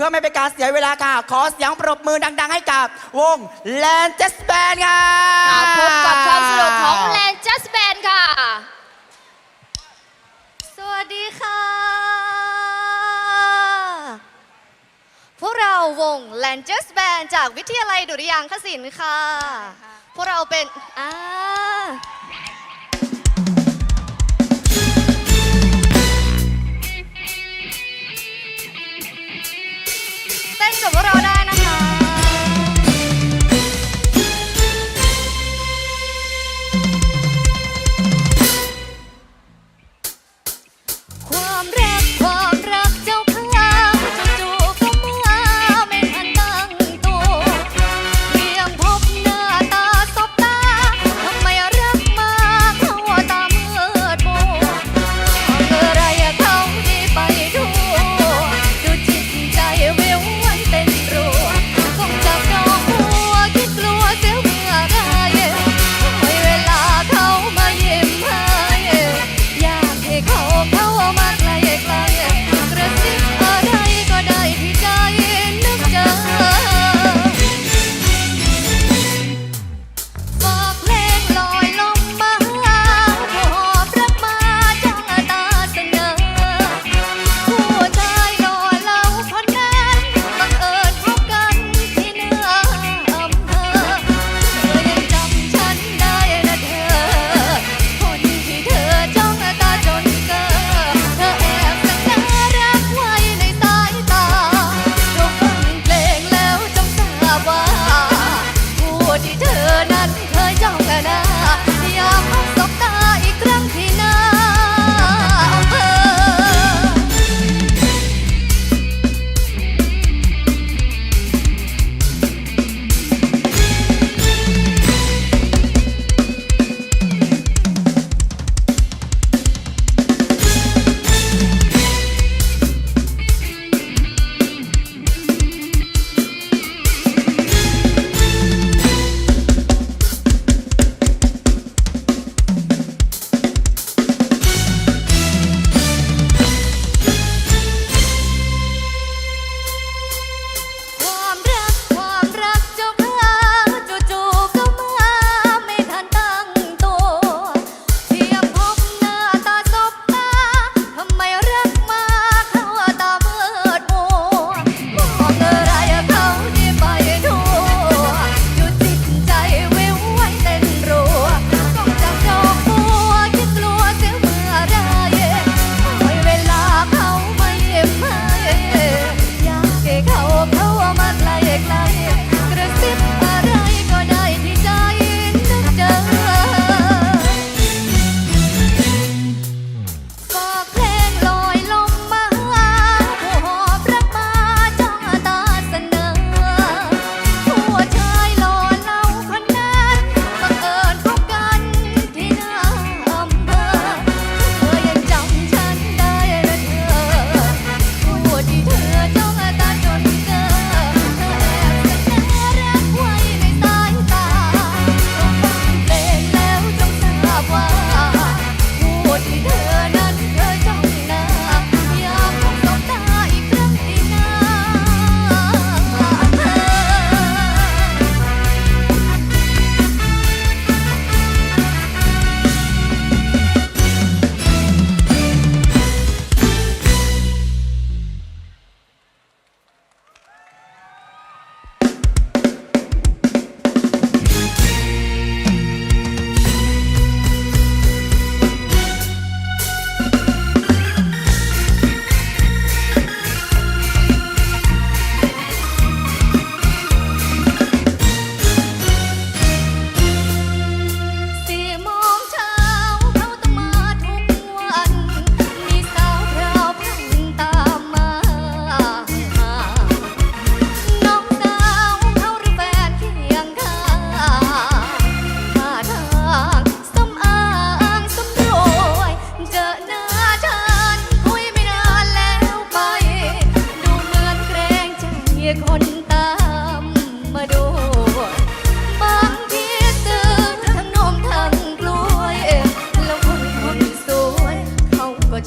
พื่อไม่เป็นการเสียเวลาค่ะ ขอเสียงปรบมือดัง ๆ ให้กับวง Land จสแบนค่ะค่ะพบกับความสนุกของแลนเจ Band ค่ะ สวัสดีค่ะ พวกเราวงแลนเจ Band จากวิทยาลัยดุริยางคศิลป์ค่ะ พวกเราเป็นอ่า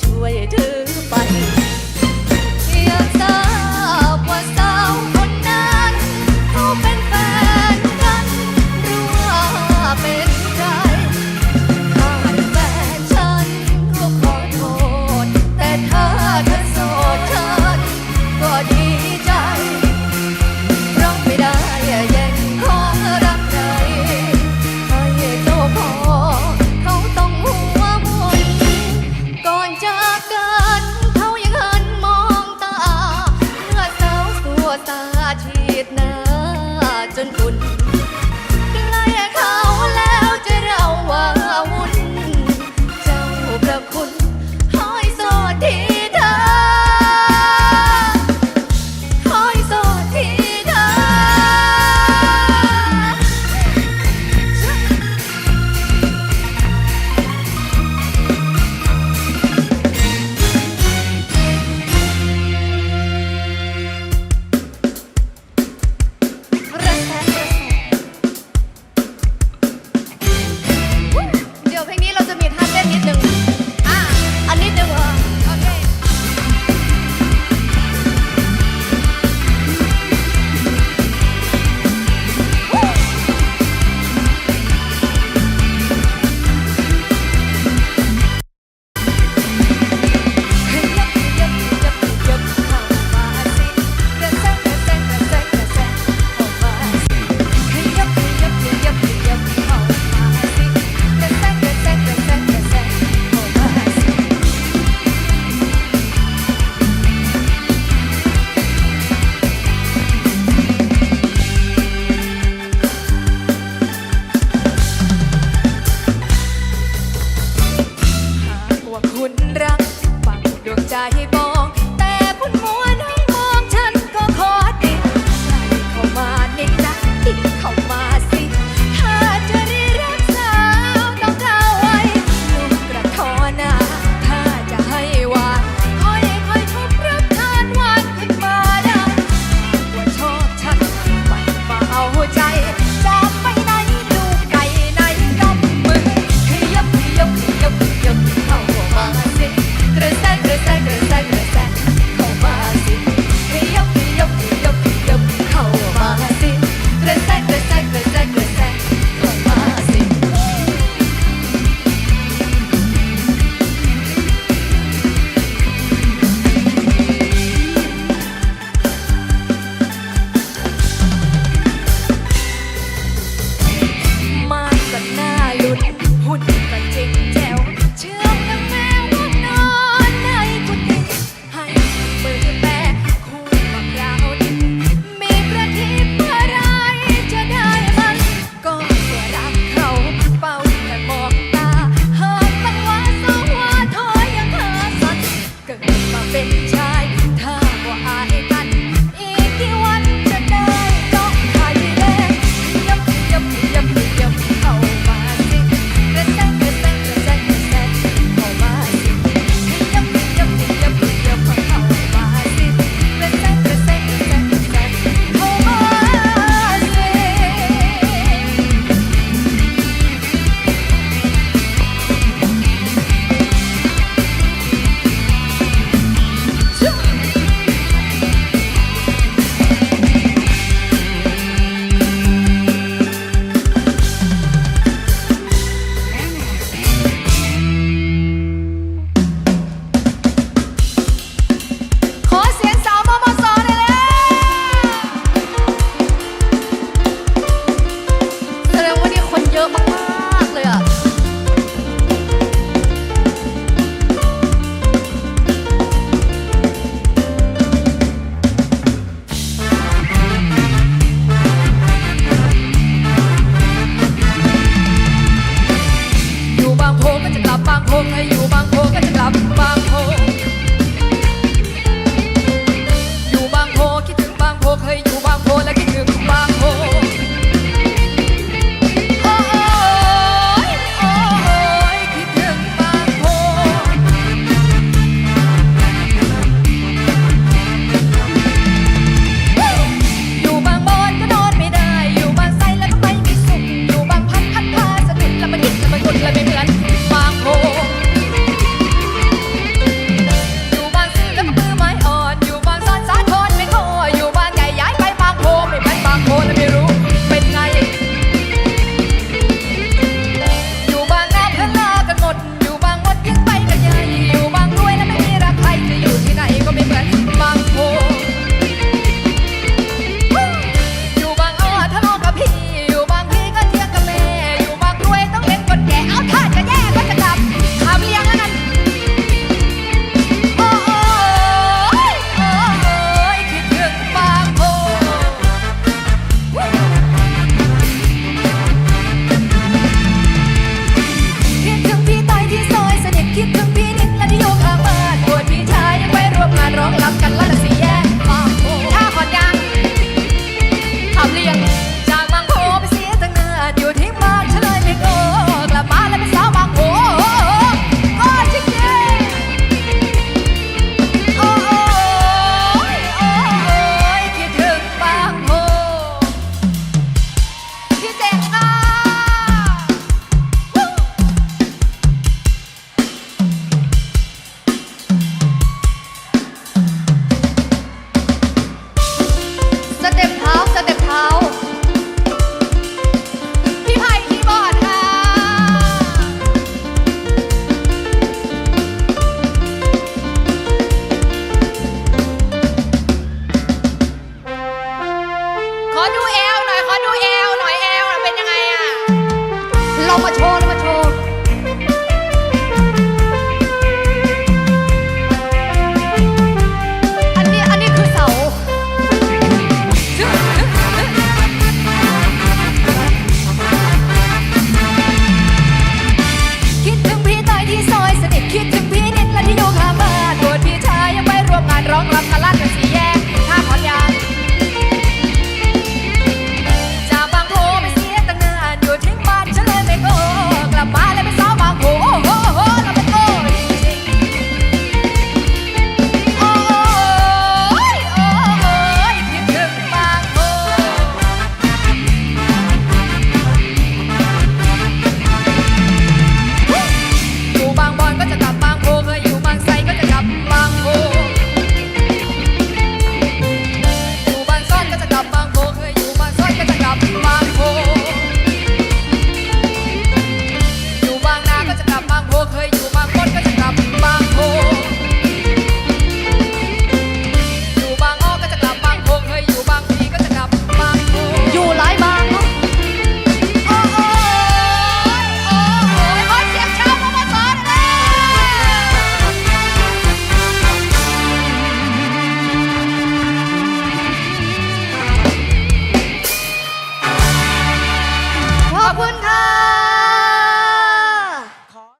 ช่วยเธอไป